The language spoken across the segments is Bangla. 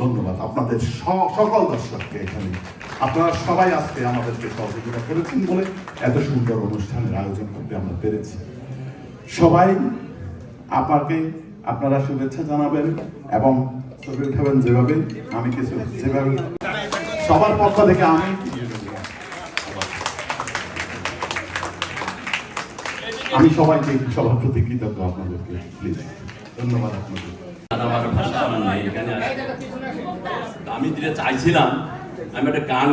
ধন্যবাদ। আপনাদের সকল দর্শককে এখানে, আপনারা সবাই আজকে আমাদেরকে সহযোগিতা করেছেন বলে এত সুন্দর অনুষ্ঠানের আয়োজন করতে আমরা পেরেছি। সবাই আপনাকে আপনারা শুভেচ্ছা জানাবেন এবং ছবি উঠাবেন যেভাবে, আমি কিছু যেভাবে সবার পক্ষ থেকে আমি আমি সবাইকে সবার প্রতি কৃতজ্ঞ আপনাদেরকে। প্লিজ ধন্যবাদ আপনাদের। আমি যেটা চাইছিলাম, আমি একটা গান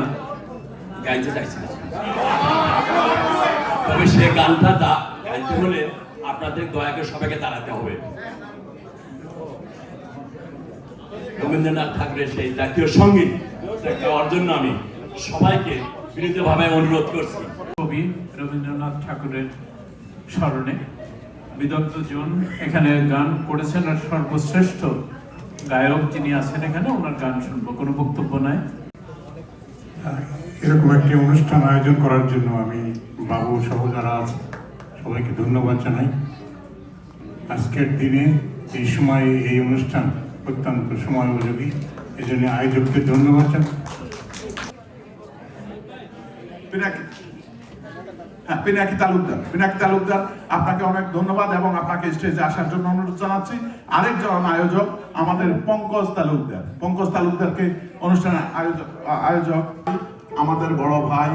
গাইতে চাইছিলাম। তবে সে গানটা গাইতে হলে আপনাদের দয়া করে সবাইকে দাঁড়াতে হবে। রবীন্দ্রনাথ ঠাকুরের সেই জাতীয় সংগীত জন্য আমি সবাইকে বিনীতভাবে অনুরোধ করছি। কবি রবীন্দ্রনাথ ঠাকুরের স্মরণে বিদগ্ধ জন এখানে গান করেছেন আর সর্বশ্রেষ্ঠ গায়ক যিনি আছেন এখানে ওনার গান শুনব কোনো বক্তব্য নাই। এরকম একটি অনুষ্ঠান আয়োজন করার জন্য আমি বাবু সহ যারা আছে সবাইকে ধন্যবাদ জানাই। আজকের দিনে এই সময় এই অনুষ্ঠান অত্যন্ত সময় উপযোগী এই জন্য আয়োজককে ধন্যবাদ জানাই। পিনাকি তালুকদার। পিনাকি তালুকদার, আপনাকে অনেক ধন্যবাদ এবং আপনাকে স্টেজে আসার জন্য অনুরোধ জানাচ্ছি। আরেকজন আয়োজক আমাদের পঙ্কজ তালুকদার। পঙ্কজ তালুকদারকে অনুষ্ঠানের আয়োজক আয়োজক আমাদের বড় ভাই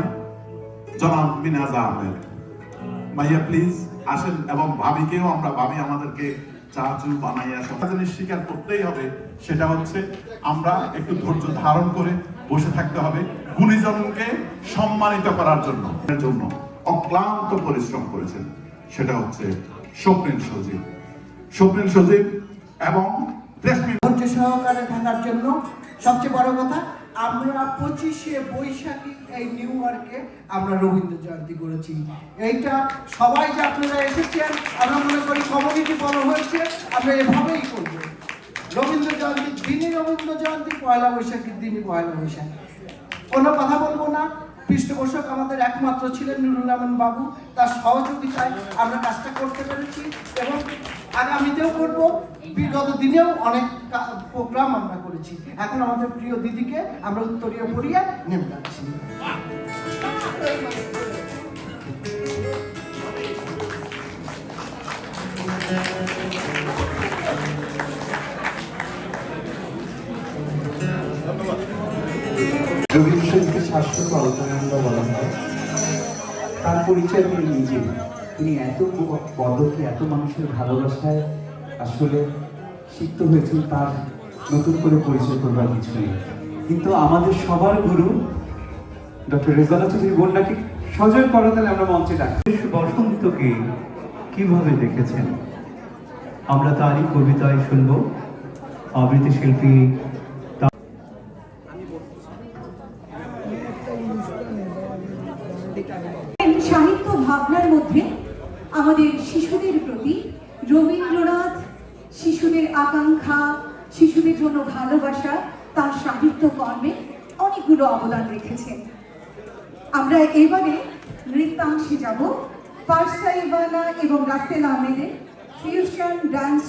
জনাব মিনাজ আহমেদ। ভাইয়া প্লিজ আসেন এবং ভাবিকেও আমরা, ভাবি আমাদেরকে চা চু বানাইয়া সব জিনিস স্বীকার করতেই হবে। সেটা হচ্ছে আমরা একটু ধৈর্য ধারণ করে বসে থাকতে হবে গুণীজনকে সম্মানিত করার জন্য। জন্য। অক্লান্ত পরিশ্রম করেছেন। সেটা হচ্ছে স্বপ্নিল সজীব। স্বপ্নিল সজীব এবং ধৈর্য সহকারে থাকার জন্য সবচেয়ে বড় কথা, আমরা পঁচিশে বৈশাখী এই নিউ ইয়র্কে আমরা রবীন্দ্র জয়ন্তী করেছি। এইটা সবাই যে আপনারা এসেছেন, আমরা মনে করি বড় হয়েছে, আমরা এভাবেই করব। রবীন্দ্র জয়ন্তীর দিনই রবীন্দ্র জয়ন্তী, পয়লা বৈশাখীর দিনই পয়লা বৈশাখী। কোনো কথা বলব না। পৃষ্ঠপোষক আমাদের একমাত্র ছিলেন নুরুল আমিন বাবু। তার সহযোগিতায় আমরা কাজটা করতে পেরেছি এবং আগামীতেও করব। বিগত দিনেও অনেক প্রোগ্রাম আমরা করেছি। এখন আমাদের প্রিয় দিদিকে আমরা উত্তরীয় পড়িয়ে নেমে যাচ্ছি। শাশ্বত অলকানন্দা বলা হয় তার পরিচয় তিনি নিজে। তিনি এত পদকে, এত মানুষের ভালোবাসায় আসলে সিক্ত হয়েছেন, তার নতুন করে পরিচয় করবার কিছু নেই। কিন্তু আমাদের সবার গুরু ডক্টর রেজানা চৌধুরী বন্যাকে সজয় করতালে আমরা মঞ্চে ডাকি। বসন্তকে কীভাবে দেখেছেন? আমরা তারই কবিতায় শুনব। আবৃত্তি শিল্পী সাহিত্য ভাবনার মধ্যে আমাদের শিশুদের প্রতি রবীন্দ্রনাথ শিশুদের আকাঙ্ক্ষা, শিশুদের জন্য ভালোবাসা, তার সাহিত্য কর্মে অনেকগুলো অবদান রেখেছেন। আমরা এবারে নৃত্যাংশে যাব। পার্সাইবানা এবং রাসেল আহমেদের ফিউশন ডান্স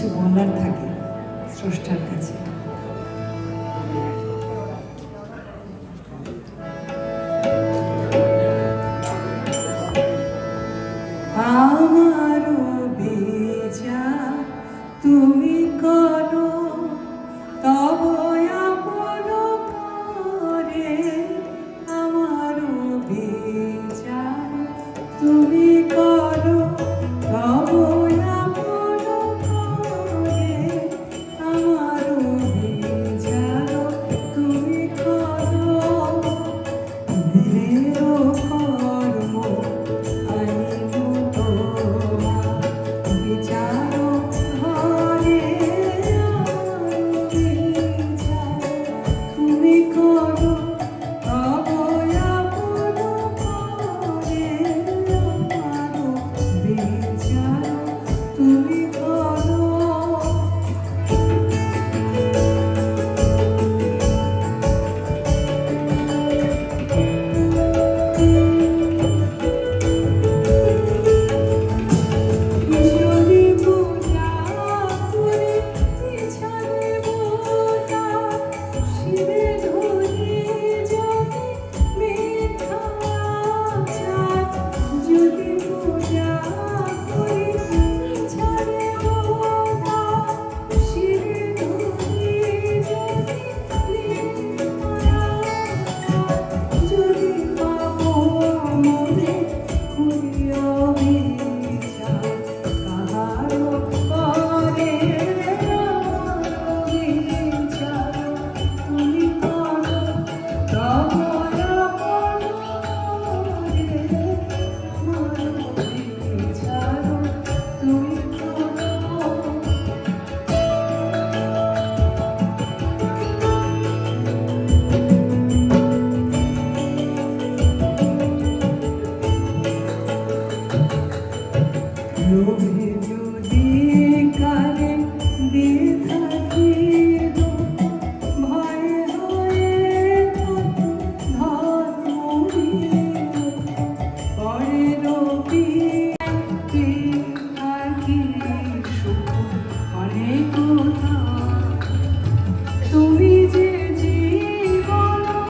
কিছু বলার থাকে স্রষ্টার কাছে।